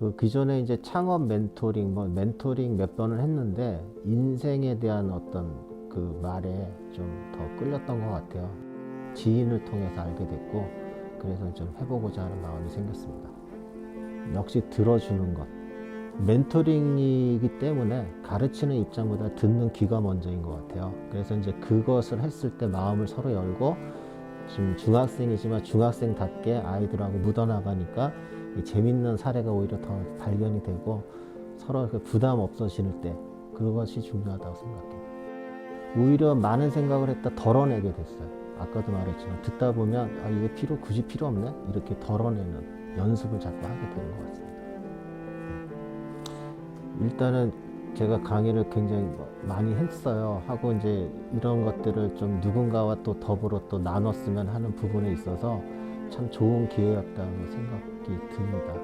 그 기존에 이제 창업 멘토링 뭐 멘토링 몇 번을 했는데 인생에 대한 어떤 그 말에 좀 더 끌렸던 것 같아요. 지인을 통해서 알게 됐고 그래서 좀 해보고자 하는 마음이 생겼습니다. 역시 들어주는 것. 멘토링이기 때문에 가르치는 입장보다 듣는 귀가 먼저인 것 같아요. 그래서 이제 그것을 했을 때 마음을 서로 열고 지금 중학생이지만 중학생답게 아이들하고 묻어나가니까 이 재밌는 사례가 오히려 더 발견이 되고 서로 그 부담 없어지는 때 그것이 중요하다고 생각해요. 오히려 많은 생각을 했다 덜어내게 됐어요. 아까도 말했지만 듣다 보면 아 이게 필요 굳이 필요 없네 이렇게 덜어내는 연습을 자꾸 하게 되는 것 같습니다. 일단은 제가 강의를 굉장히 뭐 많이 했어요. 하고 이제 이런 것들을 좀 누군가와 또 더불어 또 나눴으면 하는 부분에 있어서 참 좋은 기회였다는 생각이 듭니다.